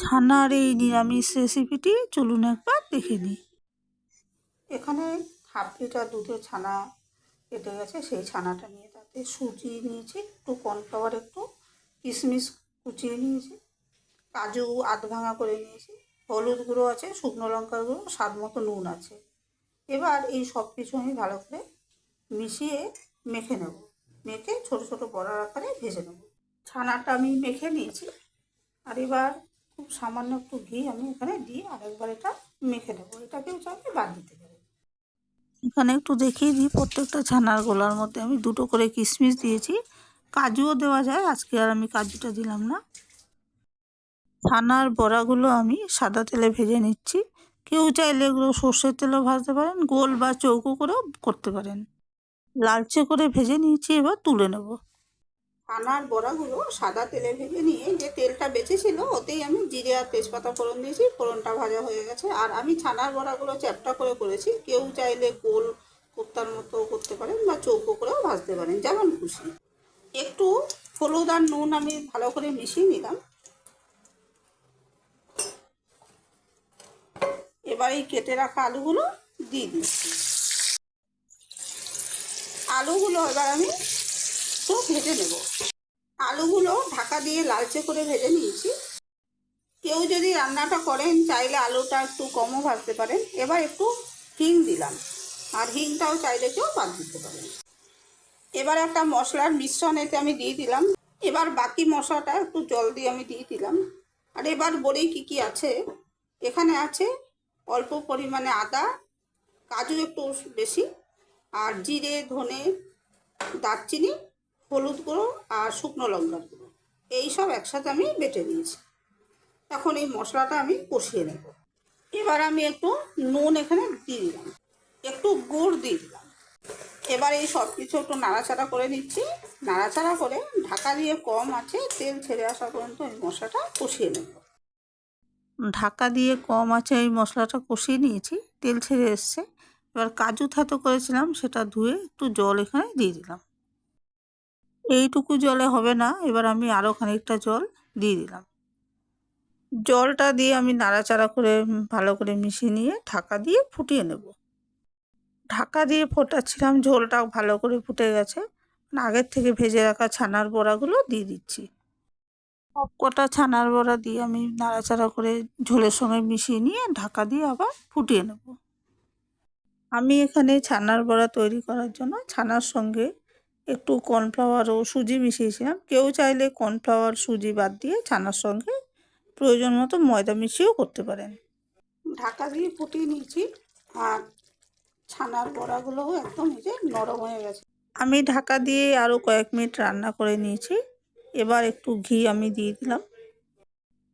ছানার এই নিরামিষ রেসিপিটি চলুন একবার দেখে নিই। এখানে হাফ লিটার দুধের ছানা কেটে গেছে, সেই ছানাটা নিয়ে তাতে সুজি নিয়েছি, একটু কর্নফ্লাওয়ার একটু কিশমিশ কুচিয়ে নিয়েছি, কাজু আধ ভাঙা করে নিয়েছি, হলুদ গুঁড়ো আছে, শুকনো লঙ্কার গুঁড়ো, স্বাদ মতো নুন আছে। এবার এই সব কিছু আমি ভালো করে মিশিয়ে মেখে নেব। মেখে ছোট ছোট বড়ার আকারে ভেজে নেব। ছানাটা আমি মেখে নিয়েছি। আর এবার খুব সামান্য একটু ঘি আমি এখানে দিয়ে আরেকবার এটা মেখে নেব। এটাকেও চাইলে বাদ দিতে পারি এখানে একটু দেখিয়ে দিই, প্রত্যেকটা ছানার গোলার মধ্যে আমি দুটো করে কিশমিশ দিয়েছি। কাজুও দেওয়া যায়, আজকে আর আমি কাজুটা দিলাম না। ছানার বড়াগুলো আমি সাদা তেলে ভেজে নিচ্ছি। কেউ চাইলে এগুলো সর্ষের তেলেও ভাজতে পারেন, গোল বা চৌকো করেও করতে পারেন। লালচে করে ভেজে নিয়েছি, এবার তুলে নেব। ছানার বড়াগুলো সাদা তেলে ভেজে নিয়ে যে তেলটা বেঁচেছিল, ওতেই আমি জিরে আর তেজপাতা ফোড়ন দিয়েছি, ফোড়নটা ভাজা হয়ে গেছে। আর আমি ছানার বড়াগুলো চ্যাপটা করে করেছি, কেউ চাইলে গোল কোপ্তার মতো করতে পারেন বা চৌকো করেও ভাজতে পারেন, যেমন খুশি। একটু হলুদ আর নুন আমি ভালো করে মিশিয়ে নিলাম। এবার এই কেটে রাখা আলুগুলো দিয়ে দিচ্ছি। আলুগুলো এবার আমি একটু ভেজে নেব। আলুগুলো ঢাকা দিয়ে লালচে করে ভেজে নিয়েছি। কেউ যদি রান্নাটা করেন, চাইলে আলুটা একটু কমও ভাজতে পারেন। এবার একটু হিং দিলাম। আর হিংটাও চাইলে কেউ বাদ দিতে পারেন। এবার একটা মশলার মিশ্রণ এতে আমি দিয়ে দিলাম। এবার বাকি মশলাটা একটু জল দিয়ে আমি দিয়ে দিলাম। আর এবার বলেই কি কি আছে? এখানে আছে অল্প পরিমাণে আদা, কাজু একটু বেশি, আর জিরে, ধনে, দারচিনি, হলুদ গুঁড়ো আর শুকনো লঙ্কার গুঁড়ো। এই সব একসাথে আমি বেটে নিয়েছি। এখন এই মশলাটা আমি কষিয়ে নেব। এবার আমি একটু নুন এখানে দিয়ে দিলাম। একটু গুড় দিয়ে দিলাম। এবার এই সব কিছু একটু নাড়াচাড়া করে নিচ্ছি। নাড়াচাড়া করে ঢাকা দিয়ে কম আছে, তেল ছেড়ে আসা পর্যন্ত এই মশলাটা কষিয়ে নেব। ঢাকা দিয়ে কম আছে, এই মশলাটা কষিয়ে নিয়েছি। তেল ছেড়ে এসছে। এবার কাজু থাতো করেছিলাম, সেটা ধুয়ে একটু জল এখানে দিয়ে দিলাম। এইটুকু জলে হবে না। এবার আমি আরও খানিকটা জল দিয়ে দিলাম। জলটা দিয়ে আমি নাড়াচাড়া করে ভালো করে মিশিয়ে নিয়ে ঢাকা দিয়ে ফুটিয়ে নেব। ঢাকা দিয়ে ফোটাচ্ছিলাম, ঝোলটা ভালো করে ফুটে গেছে। আগের থেকে ভেজে রাখা ছানার বড়াগুলো দিয়ে দিচ্ছি। সব কটা ছানার বড়া দিয়ে আমি নাড়াচাড়া করে ঝোলের সঙ্গে মিশিয়ে নিয়ে ঢাকা দিয়ে আবার ফুটিয়ে নেব। আমি এখানে ছানার বড়া তৈরি করার জন্য ছানার সঙ্গে একটু কর্নফ্লাওয়ার ও সুজি মিশিয়েছিলাম। কেউ চাইলে কর্নফ্লাওয়ার সুজি বাদ দিয়ে ছানার সঙ্গে প্রয়োজন মতো ময়দা মিশিয়েও করতে পারেন। ঢাকা দিয়ে ফুটিয়ে নিয়েছি আর ছানার বড়াগুলোও একদম এই যে নরম হয়ে গেছে। আমি ঢাকা দিয়ে আরও কয়েক মিনিট রান্না করে নিয়েছি। এবার একটু ঘি আমি দিয়ে দিলাম।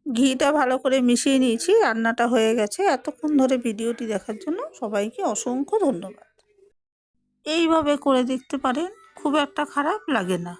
ঘিটা ভালো করে মিশিয়ে নিয়েছি রান্নাটা হয়ে গেছে। এতক্ষণ ধরে ভিডিওটি দেখার জন্য সবাইকে অসংখ্য ধন্যবাদ। এইভাবে করে দেখতে পারেন খুব একটা খারাপ লাগে না।